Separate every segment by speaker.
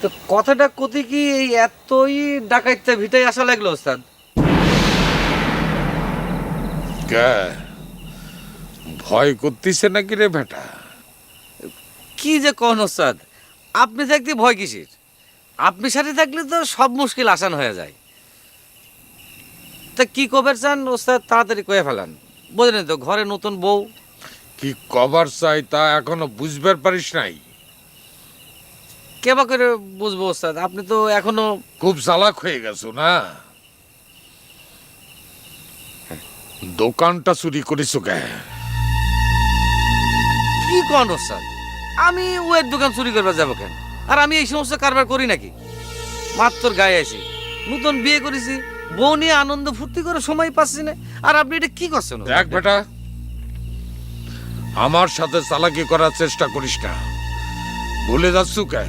Speaker 1: তো কথাটা কতি কি এই এতই ডাকাইতে ভিটাই আসা লাগল ওস্তাদ?
Speaker 2: ভয় করতিছে নাকি রে বেটা
Speaker 1: কি যে কোন ওস্তাদ? আপনি থাকতে ভয় কিসের? আপনি সাথে থাকলে তো সব মুশকিল আসান হয়ে যায়। তা কি কবের চান ওস্তাদ? তাড়াতাড়ি কয়ে ফেলান। বোঝেন তো ঘরে নতুন বউ।
Speaker 2: কি কভার চাই তা এখনও বুঝবার পারিস নাই?
Speaker 1: কেবা করে বুঝব ওস্তাদ? আপনি তো এখনও
Speaker 2: খুব চালাক হয়ে গেছো না? দোকানটা চুরি করিস কে?
Speaker 1: কি কোন ওস্তাদ? আমি ওয়ের দোকান চুরি করবার যাব কেন? আর আমি এই সমস্ত কারবার করি নাকি? মাত্র গায়ে আছি নতুন বিয়ে করেছি বউ নিয়ে আনন্দ ফুর্তি করে সময় পাচ্ছি না। আর আপনি এটা কি করছেন
Speaker 2: দেখ বেটা আমার সাথে চালাকি করার চেষ্টা করিস না। ভুলে যাচ্ছ কে?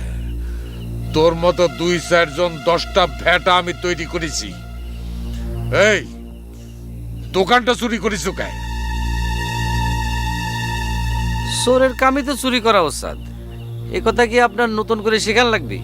Speaker 2: তোর মতো দুই চারজন দশটা ভেটা আমি তৈরি করেছি। এই, দোকানটা চুরি করিস কে?
Speaker 1: চোরের কামই তো চুরি করা, ওস্তাদ। এ কথা কি আপনার নতুন করে শেখান লাগবে?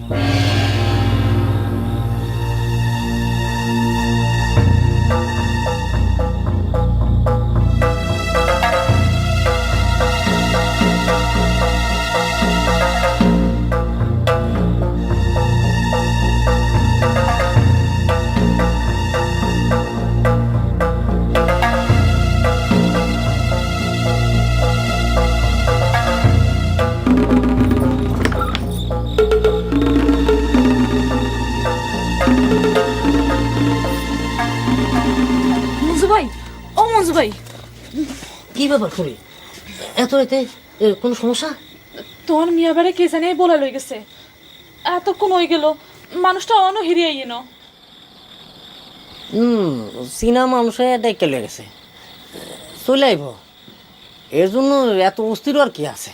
Speaker 3: ভাই।
Speaker 4: কি ব্যাপার করি এত রাতে কোনো সমস্যা?
Speaker 3: তোমার মিয়া বাড়ি কে জানে বলা লই গেছে। এতক্ষণ হয়ে গেল মানুষটা অন হিরিয়ে ইয়ে
Speaker 4: হুম চীনা মানুষে দেখে লেগেছে চলে আইব। এর জন্য এত অস্থির আর কি আছে?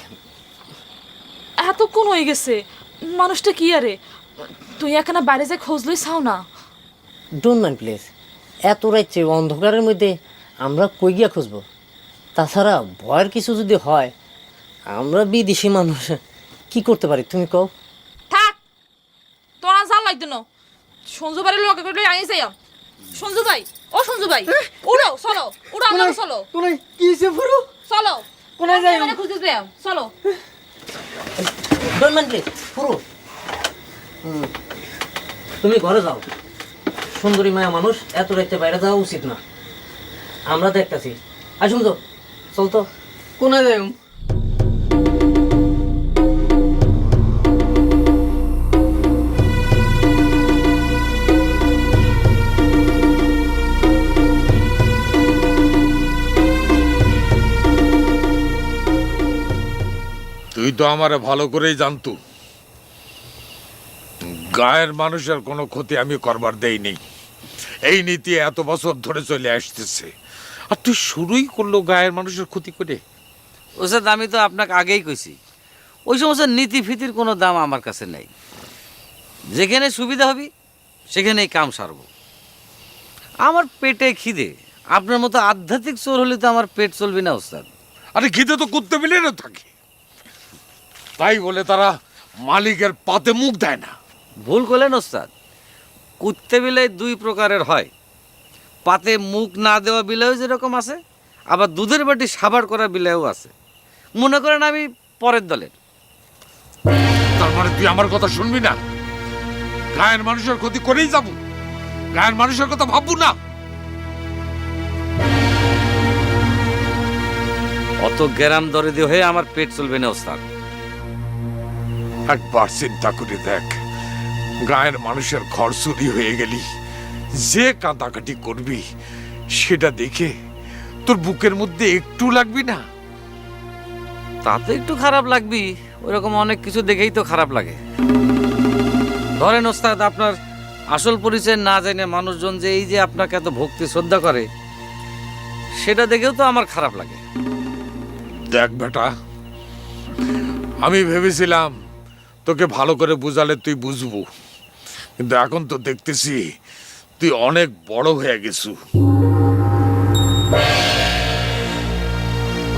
Speaker 3: এতক্ষণ হয়ে গেছে মানুষটা কি আরে? তুই এখানে বাইরে যে খোঁজ লই চাও না।
Speaker 4: ডোন্ট মাইন্ড প্লিজ এত রাইছে অন্ধকারের মধ্যে আমরা কই গিয়া খুঁজবো? তাছাড়া ভয়ের কিছু যদি হয় আমরা বিদেশি মানুষ কি করতে পারি তুমি কও?
Speaker 3: থাক তোরা জাল লাগতো না সঞ্জু বাড়ির লোক করে আই যাই সঞ্জু ভাই ও সঞ্জু ভাই উড়ো চলো উড়ো আমরা চলো।
Speaker 4: কোনায় কি সে পুরো
Speaker 3: চলো
Speaker 4: কোনায় যাই?
Speaker 3: খুঁজতে যাই চলো।
Speaker 4: ডোন্ট মাইন্ড হুম, তুমি ঘরে যাও। সুন্দরী মায়া মানুষ এত রাইতে বাইরে যাওয়া উচিত না। আমরা দেখতেছি। আসুন তো চল তো কোনায় যাই
Speaker 2: তুই তো আমারে ভালো করেই জানতু। গায়ের মানুষের কোনো ক্ষতি আমি করবার দেই নেই। এই নীতি এত বছর ধরে চলে আসতেছে। আর তুই শুরুই করল গায়ের মানুষের ক্ষতি করে।
Speaker 1: ওস্তাদ আমি তো আপনাকে আগেই কইছি ওই সমস্ত নীতি ফিতির কোনো দাম আমার কাছে নেই। যেখানে সুবিধা হবে সেখানেই কাম সারব। আমার পেটে খিদে আপনার মতো আধ্যাত্মিক চোর হলে তো আমার পেট চলবে না ওস্তাদ।
Speaker 2: আরে খিদে তো করতে মিলে না থাকে তাই বলে তারা মালিকের পাতে মুখ দেয় না।
Speaker 1: ভুল করলেন ওস্তাদ। কুত্তে বিলাই দুই প্রকারের হয়। পাতে মুখ না দেওয়া বিলাইও যেরকম আছে আবার দুধের বাটি সাবার করা বিলাইও আছে। মনে করেন আমি পরের দলের।
Speaker 2: তার মানে তুই আমার কথা শুনবি না? গায়ের মানুষের ক্ষতি করেই যাব। গায়ের মানুষের কথা ভাববো না।
Speaker 1: অত গ্যারাম দরিদ্র হয়ে আমার পেট চলবে না ওস্তাদ।
Speaker 2: একবার চিন্তা করে দেখ গায়ের মানুষের ঘর চুরি হয়ে গেলি। যে কাঁদাকাটি করবি সেটা দেখে তোর বুকের মধ্যে একটু লাগবি না?
Speaker 1: তাতে একটু খারাপ লাগবি ওরকম অনেক কিছু দেখেই তো খারাপ লাগে। ধরেন ওস্তাদ আপনার আসল পরিচয় না জেনে মানুষজন যে এই যে আপনাকে এত ভক্তি শ্রদ্ধা করে সেটা দেখেও তো আমার খারাপ লাগে।
Speaker 2: দেখ বেটা আমি ভেবেছিলাম তোকে ভালো করে বুঝালে তুই বুঝব। কিন্তু এখন তো দেখতেছি তুই অনেক বড় হয়ে গেছু।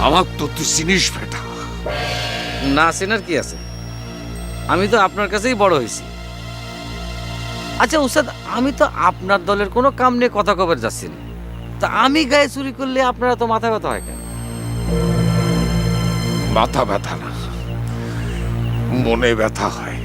Speaker 2: আমার তো তুই চিনিস বেটা
Speaker 1: না চেনার কি আছে? আমি তো আপনার কাছেই বড় হয়েছি। আচ্ছা উস্তাদ আমি তো আপনার দলের কোনো কাম নিয়ে কথা কবার যাচ্ছি না। তা আমি গায়ে চুরি করলে আপনারা তো মাথা ব্যথা হয় কেন?
Speaker 2: মাথা ব্যথা না। মনে ব্যথা হয়।